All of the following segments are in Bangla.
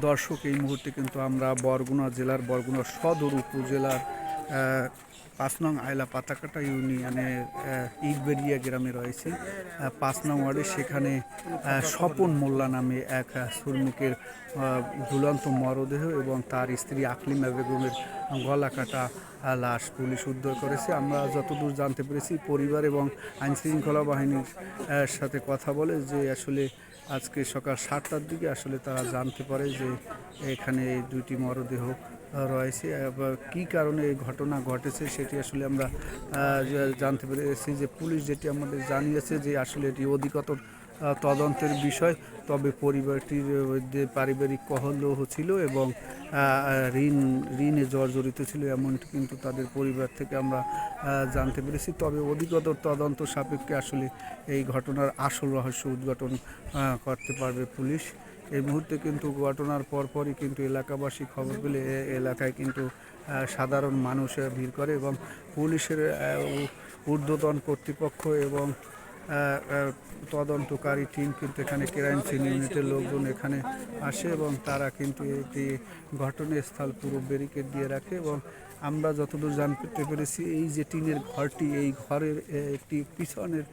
দর্শক এই মুহূর্তে কিন্তু আমরা বরগুনা জেলার বরগুনা সদর উপজেলার পাঁচ নং আয়লা পাতাকাটা ইউনিয়নের আহ, ইটবেরিয়া গ্রামে রয়েছে। পাঁচ নং ওয়ার্ডে সেখানে স্বপন মোল্লা নামে এক শ্রমিকের ঝুলন্ত মরদেহ এবং তার স্ত্রী আকলিমা বেগমের গলা কাটা লাশ পুলিশ উদ্ধার করেছে। আমরা যতদূর জানতে পেরেছি পরিবার এবং আইনশৃঙ্খলা বাহিনীর সাথে কথা বলে যে আসলে আজকে সকাল সাতটার দিকে আসলে তারা জানতে পারে যে এখানে দুইটি মরদেহ রয়েছে। কী কারণে এই ঘটনা ঘটেছে সেটি আসলে আমরা জানতে পেরেছি যে পুলিশ যেটি আমাদের জানিয়েছে যে আসলে এটি অধিকতর তদন্তের বিষয়, তবে পরিবারটির মধ্যে পারিবারিক কহলহ ছিল এবং ঋণ, ঋণে জর্জরিত ছিল এমনটি কিন্তু তাদের পরিবার থেকে আমরা জানতে পেরেছি। তবে অধিকতর তদন্ত সাপেক্ষে আসলে এই ঘটনার আসল রহস্য উদ্ঘাটন করতে পারবে পুলিশ। এই মুহূর্তে কিন্তু ঘটনার পরপরই কিন্তু এলাকাবাসী খবর পেলে এলাকায় কিন্তু সাধারণ মানুষ ভিড় করে এবং পুলিশের ঊর্ধ্বতন কর্তৃপক্ষ এবং তদন্তকারী টিম কিন্তু এখানে ক্রাইম সিন ইউনিটের লোকজন এখানে আসে এবং তারা কিন্তু এটি ঘটনাস্থল পুরো ব্যারিকেড দিয়ে রাখে এবং আমরা যতদূর জানতে পেরেছি, এই যে টিনের ঘরটি, এই ঘরের একটি পিছনের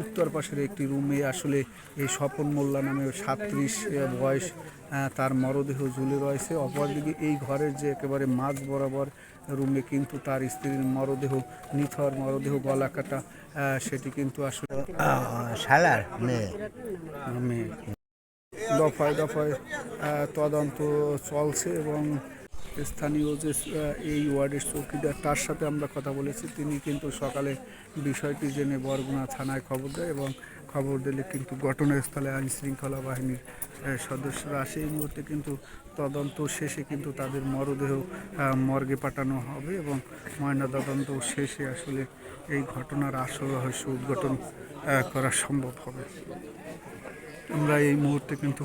উত্তর পাশের একটি রুমে আসলে এই স্বপন মোল্লা নামে সাতত্রিশ বয়স তার মরদেহ ঝুলে রয়েছে। অপরদিকে এই ঘরের যে একেবারে মাঝ বরাবর রুমে কিন্তু তার স্ত্রীর মরদেহ নিথর মরদেহ গলা কাটা সেটি কিন্তু আসলে শালার মেয়ে। মেয়ে। দফায় দফায় তদন্ত চলছে এবং স্থানীয় যে এই ওয়ার্ডের চৌকিদার তার সাথে আমরা কথা বলেছি। তিনি কিন্তু সকালে বিষয়টি জেনে বরগুনা থানায় খবর দেয় এবং খবর দিলে কিন্তু ঘটনাস্থলে আইন শৃঙ্খলা বাহিনীর সদস্যরা আসে। এই মুহূর্তে কিন্তু তদন্ত শেষে কিন্তু তাদের মরদেহ মর্গে পাঠানো হবে এবং ময়নাতদন্ত শেষে আসলে এই ঘটনার আসল রহস্য উদ্ঘাটন করা সম্ভব হবে। আমরা এই মুহূর্তে কিন্তু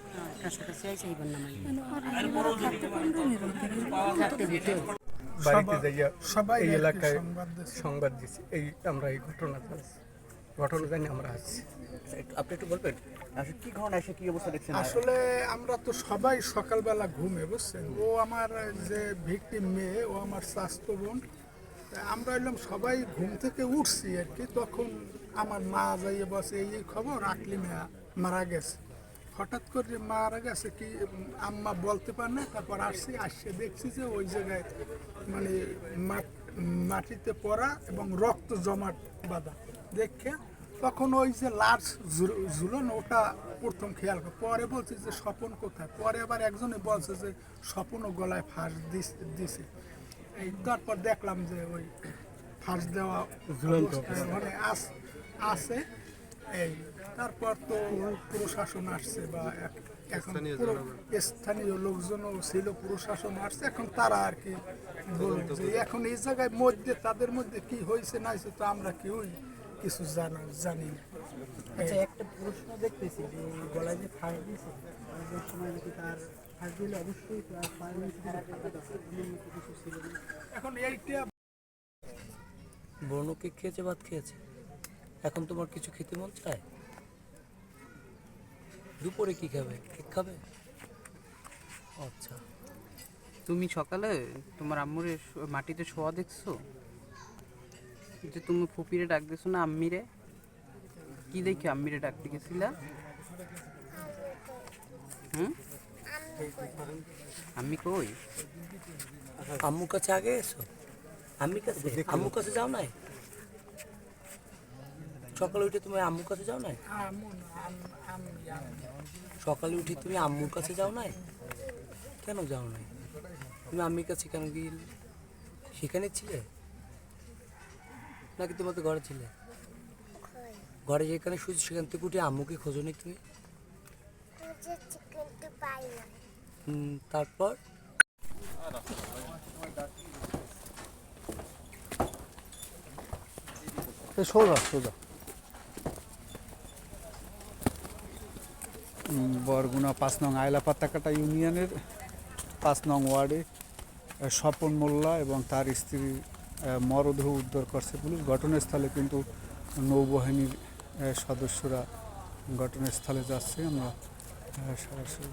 কাছাকাছি কাছাকাছি আইসে এইবার নামাই থাকতে দিতে বাড়িতে যাইয়া সবাই এই এলাকায় সংবাদ দিচ্ছি এই আমরা এই ঘটনা ঘটনা জানি আমরা আসছি আপনি একটু বলবেন আসলে কি ঘটনা এসে কি অবস্থা দেখছেন? আসলে আমরা তো সবাই সকালবেলা ঘুমে বুঝছেন? ও আমার যে ভিকটিম মেয়ে ও আমার স্বাস্থ্য বোন তা আমরা এলাম সবাই ঘুম থেকে উঠছি আর কি। তখন আমার মা যাইয়ে বসে এই এই খবর? আকলি মেয়া মারা গেছে। হঠাৎ করে মারা গেছে কি আম্মা বলতে পার না তারপর আসছি আসছে দেখছি যে ওই জায়গায় মানে মাট- মাটিতে পড়া এবং রক্ত জমাট বাঁধা। দেখে তখন ওই যে লাশ ঝুল- ঝুলন ওটা প্রথম খেয়াল করে। পরে বলছে যে স্বপন কোথায়? পরে আবার একজনে বলছে যে স্বপনও গলায় ফাঁস দিছে। এই তারপর দেখলাম যে ওই ফাঁস দেওয়া মানে আস- আছে এই তারপর তো প্রশাসন আসছে বা এখন স্থানীয় লোকজনও ছিল প্রশাসন আসছে এখন তারা আর কি বলবে যে এখন এই জায়গায় মধ্যে তাদের মধ্যে কি হয়েছে না হয়েছে তো আমরা কেউই কিছু জানা জানি না। আচ্ছা একটা প্রশ্ন দেখতেছি যে গলায় যে ফাঁস দিয়েছে সময় নাকি তার ফাঁস দিলে অবশ্যই এখন এইটা বর্ণকে খেয়েছে ভাত খেয়েছে? এখন তোমার কিছু খেতে মন চায়? দুপুরে কি খাবে? কেক খাবে? আচ্ছা। তুমি সকালে তোমার আম্মুর মাটিতে শোয়া দেখছ? যে তুমি ফুপিরে ডাক দিছো না আম্মিরে? কি দেখি আম্মিরে ডাকতে গেছিলা? হুম? আম্মি কই? আম্মুর কাছে আগে এসো। আম্মির কাছে আম্মুর কাছে যাও নাই? সকালে উঠে তুমি আম্মুর কাছে যাও নাই? সকালে উঠে তুমি আম্মুর কাছে যাও নাই? কেন যাও নাই? তুমি আম্মির কাছে কেন গিয়ে সেখানে ছিলে? নাকি তোমাদের ঘরে ছিলে? ঘরে যেখানে শুধু সেখান থেকে উঠে আম্মুকে খোঁজো নি তুমি? তারপর? সোজা সোজা। বরগুনা পাঁচ নং আয়লা পাতাকাটা ইউনিয়নের পাঁচ নং ওয়ার্ডে স্বপন মোল্লা এবং তার স্ত্রী মরদেহ উদ্ধার করছে পুলিশ। ঘটনাস্থলে কিন্তু নৌবাহিনীর সদস্যরা ঘটনাস্থলে যাচ্ছে। আমরা সরাসরি